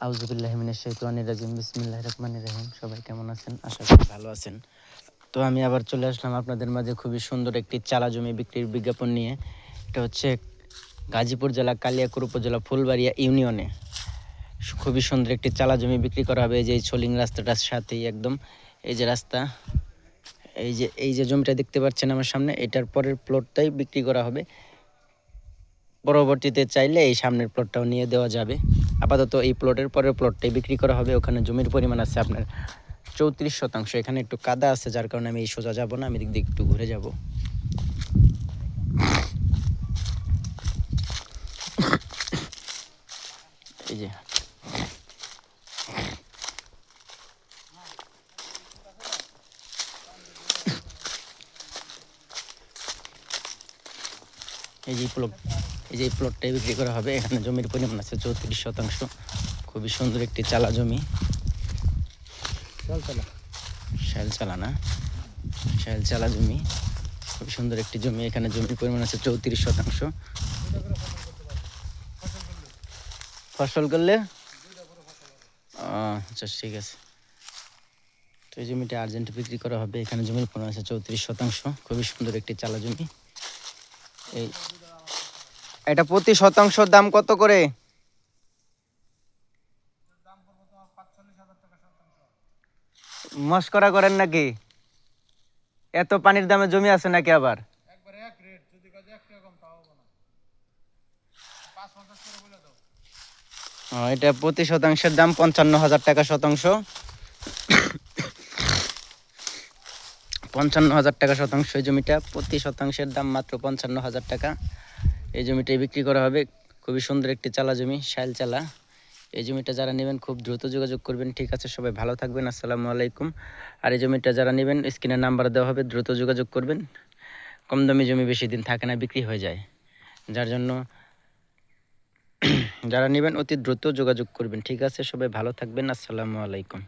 রাজিম বিসমিল্লাহ রহমানির রহিম। সবাই কেমন আছেন? আশা করি ভালো আছেন। তো আমি আবার চলে আসলাম আপনাদের মাঝে খুবই সুন্দর একটি চালা জমি বিক্রির বিজ্ঞাপন নিয়ে। এটা হচ্ছে গাজীপুর জেলা কালিয়াকুর উপজেলা ফুলবাড়িয়া ইউনিয়নে। খুবই সুন্দর একটি চালা জমি বিক্রি করা হবে। এই যে ছলিং রাস্তাটার সাথেই একদম। এই যে রাস্তা, এই যে এই যে জমিটা দেখতে পাচ্ছেন আমার সামনে, এটার পরের প্লটটাই বিক্রি করা হবে। পরবর্তীতে চাইলে এই সামনের প্লটটাও নিয়ে দেওয়া যাবে। আপাতত এই প্লটের পরের প্লটটাই বিক্রি করা হবে। ওখানে জমির পরিমাণ আছে আপনার চৌত্রিশ শতাংশ। এখানে একটু কাদা আছে, যার কারণে আমি এই সোজা যাব না, আমি দিক দিয়ে একটু ঘুরে যাব। এই যে এই যে প্লট এই যে প্লটটাই বিক্রি করা হবে। এখানে জমির পরিমাণ আছে চৌত্রিশ শতাংশ। খুবই সুন্দর একটি চালা জমি। শ্যাল চালা না? শ্যাল চালা জমি। খুব সুন্দর একটি জমি। এখানে জমির পরিমাণ আছে চৌত্রিশ শতাংশ। ফসল করলে? আচ্ছা ঠিক আছে। তো এই জমিটা আর্জেন্ট বিক্রি করা হবে। এখানে জমির পরিমাণ আছে চৌত্রিশ শতাংশ। খুবই সুন্দর একটি চালা জমি। এই এটা প্রতি শতাংশ দাম কত করে? মস্করা করেন নাকি? এত পানির দামে জমি আছে নাকি আবার? এটা প্রতি শতাংশের দাম পঞ্চান্ন হাজার টাকা শতাংশ। পঞ্চান্ন হাজার টাকা শতাংশ এই জমিটা। প্রতি শতাংশের দাম মাত্র পঞ্চান্ন হাজার টাকা। এই জমিটাই বিক্রি করা হবে। খুবই সুন্দর একটি চালা জমি, শাইল চালা। এই জমিটা যারা নেবেন খুব দ্রুত যোগাযোগ করবেন। ঠিক আছে, সবাই ভালো থাকবেন। আসসালামু আলাইকুম। আর এই জমিটা যারা নেবেন, স্ক্রিনে নাম্বার দেওয়া হবে, দ্রুত যোগাযোগ করবেন। কম দামি জমি বেশি দিন থাকে না, বিক্রি হয়ে যায়। যার জন্য যারা নেবেন, অতি দ্রুত যোগাযোগ করবেন। ঠিক আছে, সবাই ভালো থাকবেন। আসসালামু আলাইকুম।